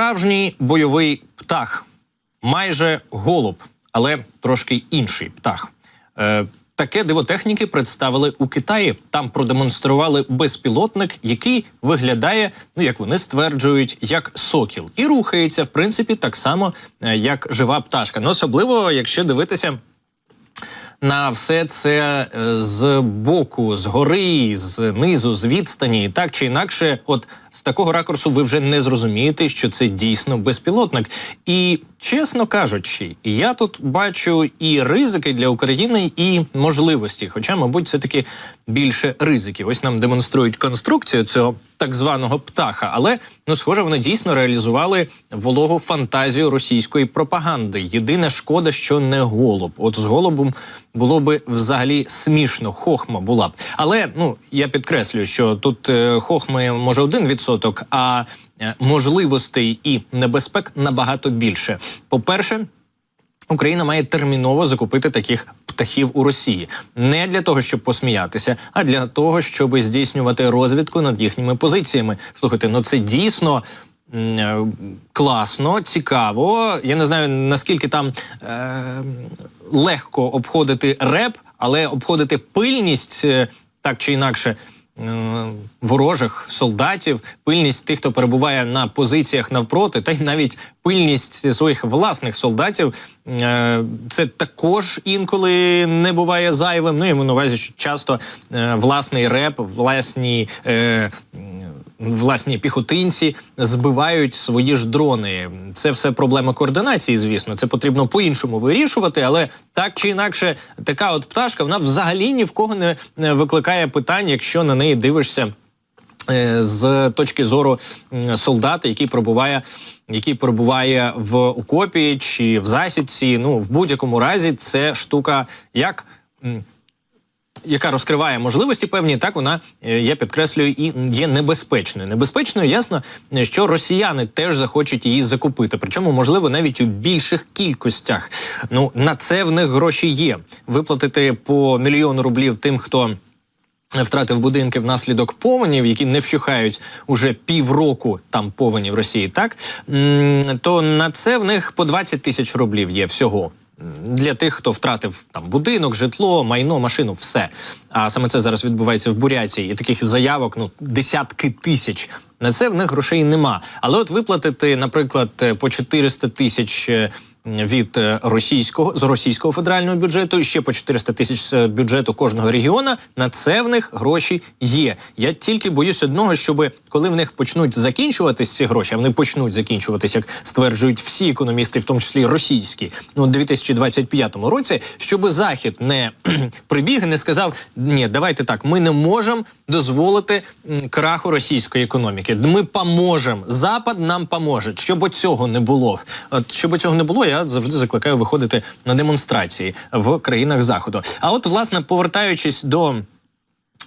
Справжній бойовий птах, майже голуб, але трошки інший птах. Е, таке дивотехніки представили у Китаї. Там продемонстрували безпілотник, який виглядає, ну як вони стверджують, як сокіл, і рухається в принципі так само, е, як жива пташка. Ну особливо, якщо дивитися на все це е, з боку, з гори, з низу, з відстані, так чи інакше, от з такого ракурсу ви вже не зрозумієте, що це дійсно безпілотник. І чесно кажучи, я тут бачу і ризики для України, і можливості. Хоча, мабуть, це таки більше ризиків. Ось нам демонструють конструкцію цього так званого птаха, але ну схоже, вони дійсно реалізували вологу фантазію російської пропаганди. Єдина шкода, що не голуб. От з голубом було би взагалі смішно. Хохма була б. Але ну я підкреслюю, що тут е, хохми може один відсоток, а е, можливостей і небезпек набагато більше. По перше. Україна має терміново закупити таких птахів у Росії не для того, щоб посміятися, а для того, щоб здійснювати розвідку над їхніми позиціями. Слухайте, ну це дійсно. Е, Класно, цікаво. Я не знаю наскільки там е, легко обходити реп, але обходити пильність е, так чи інакше е, ворожих солдатів, пильність тих, хто перебуває на позиціях навпроти, та й навіть пильність своїх власних солдатів. Це також інколи не буває зайвим. Ну маю на увазі, що часто власний реп, власні. Власні піхотинці збивають свої ж дрони. Це все проблема координації. Звісно, це потрібно по-іншому вирішувати, але так чи інакше, така от пташка вона взагалі ні в кого не викликає питань, якщо на неї дивишся. е, З точки зору солдата, який пробуває, який перебуває в окопі чи в засідці, ну в будь-якому разі, це штука як яка розкриває можливості певні, так вона е, я підкреслюю і є небезпечною. Небезпечною ясно, що росіяни теж захочуть її закупити. Причому, можливо, навіть у більших кількостях. Ну на це в них гроші є. Виплатити по мільйону рублів тим, хто. Втратив будинки внаслідок повенів, які не вщухають уже півроку там повені в Росії, так то на це в них по 20 тисяч рублів є всього. Для тих, хто втратив там будинок, житло, майно, машину, все. А саме це зараз відбувається в Бурятії. І таких заявок ну десятки тисяч. На це в них грошей нема. Але от виплатити, наприклад, е, по 400 тисяч. Е, від е, російського з російського федерального бюджету ще по 400 тисяч з бюджету кожного регіона. На це в них гроші є. Я тільки боюсь одного, щоб коли в них почнуть закінчуватись ці гроші, а вони почнуть закінчуватись, як стверджують всі економісти, в тому числі російські, ну у 2025 році, щоб захід не прибіг не сказав: ні, давайте так, ми не можемо дозволити краху російської економіки. Ми поможемо. Запад нам поможе. Щоб цього не було. Щоб цього не було, я завжди закликаю виходити на демонстрації в країнах заходу. А от, власне, повертаючись до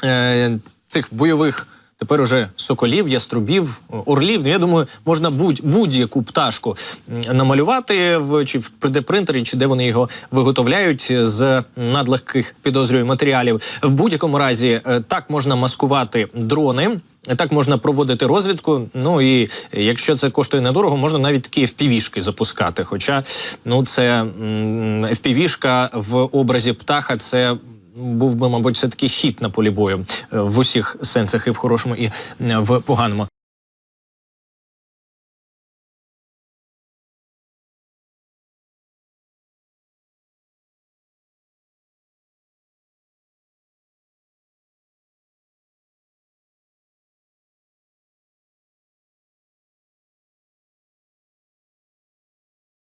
е, цих бойових. Тепер уже соколів, яструбів, орлів. Ну, я думаю, можна будь, будь-яку пташку намалювати в чи в 3D-принтері, чи де вони його виготовляють з надлегких підозрюю матеріалів. В будь-якому разі е, так можна маскувати дрони. Так можна проводити розвідку. Ну і якщо це коштує недорого, можна навіть такі FPV-шки запускати. Хоча ну це впівішка в образі птаха, це був би, мабуть, все таки хід на полі бою е, в усіх сенсах, і в хорошому, і е, в поганому.